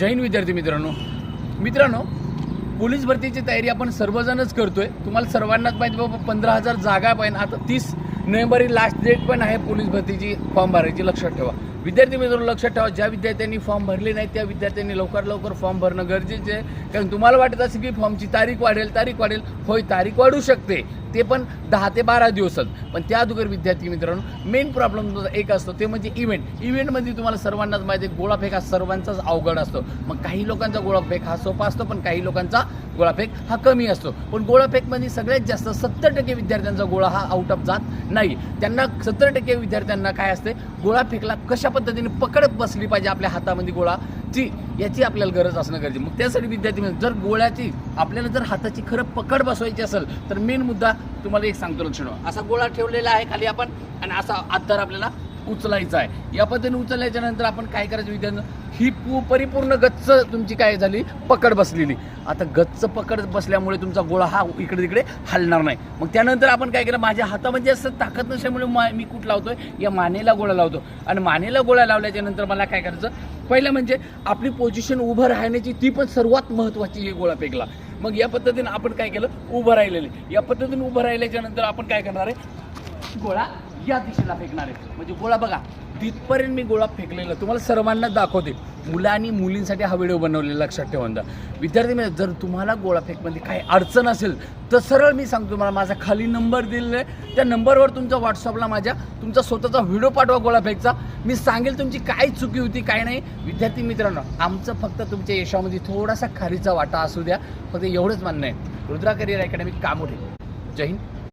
जैन विद्यार्थी मित्रांनो मित्रांनो पोलीस भरतीची तयारी आपण सर्वजणच करतोय. तुम्हाला सर्वांनाच माहिती बाबा पंधरा हजार जागा पाहिजे आता तीस नोव्हेंबर ही लास्ट डेट पण आहे पोलीस भरतीची फॉर्म भरायची लक्षात ठेवा. विद्यार्थी मित्रांनो लक्षात ठेवा ज्या विद्यार्थ्यांनी फॉर्म भरले नाही त्या विद्यार्थ्यांनी लवकर लवकर फॉर्म भरणं गरजेचं आहे. कारण तुम्हाला वाटत असेल की फॉर्मची तारीख वाढेल तारीख वाढेल. होय तारीख वाढू शकते. ते पण दहा ते बारा दिवसात पण त्या अगोदर विद्यार्थी मित्रांनो मेन प्रॉब्लेम एक असतो ते म्हणजे इव्हेंट इव्हेंटमध्ये तुम्हाला सर्वांनाच माहिती आहे गोळाफेक हा सर्वांचाच अवघड असतो. मग काही लोकांचा गोळाफेक हा सोपा असतो पण काही लोकांचा गोळाफेक हा कमी असतो. पण गोळाफेकमध्ये सगळ्यात जास्त सत्तर टक्के विद्यार्थ्यांचा गोळा हा आउट ऑफ जात. नाही. त्यांना सत्तर टक्के विद्यार्थ्यांना काय असते गोळा फेकला कशा पद्धतीने पकडत बसली पाहिजे आपल्या हातामध्ये गोळा ची याची आपल्याला गरज असणं गरजेचं. मग त्यासाठी विद्यार्थी म्हणजे जर गोळ्याची आपल्याला जर हाताची खरं पकड बसवायची असेल तर मेन मुद्दा तुम्हाला एक सांगतो लक्षण असा गोळा ठेवलेला आहे खाली आपण आणि असा आधार आपल्याला उचलायचा आहे. या पद्धतीने उचलल्याच्या नंतर आपण काय करायचं विद्यार्थी ही पू परिपूर्ण गच्च तुमची काय झाली? पकड बसलेली. आता गच्च पकड बसल्यामुळे तुमचा गोळा हा इकडे तिकडे हलणार नाही. मग त्यानंतर आपण काय केलं? माझ्या हातामध्ये असं ताकद नसल्यामुळे मा- मी कुठं लावतोय. या मानेला गोळा लावतो. आणि मानेला गोळा लावल्याच्या नंतर मला काय करायचं? पहिलं म्हणजे आपली पोझिशन उभं राहण्याची ती पण सर्वात महत्त्वाची ही गोळा फेकला मग या पद्धतीने आपण काय केलं? उभं राहिलेले या पद्धतीने उभं राहिल्याच्या नंतर आपण काय करणार आहे? गोळा या दिशेला फेकणार आहे. म्हणजे गोळा बघा तिथपर्यंत मी गोळा फेकलेला तुम्हाला सर्वांना दाखवते. मुलं आणि मुलींसाठी हा व्हिडिओ बनवलेला लक्षात ठेवून द्या विद्यार्थी मित्र, जर तुम्हाला गोळा फेकमध्ये काही अडचण असेल तर सरळ मी सांगतो तुम्हाला माझा खाली नंबर दिलेला आहे. त्या नंबरवर तुमचा व्हॉट्सअपला माझ्या तुमचा स्वतःचा व्हिडिओ पाठवा गोळा फेकचा. मी सांगेल तुमची काय चुकी होती काय नाही. विद्यार्थी मित्रांनो आमचं फक्त तुमच्या यशामध्ये थोडासा खारीचा वाटा असू द्या. फक्त एवढंच म्हणणं आहे. रुद्रा करिअर अकॅडमी कामोठे जय हिंद.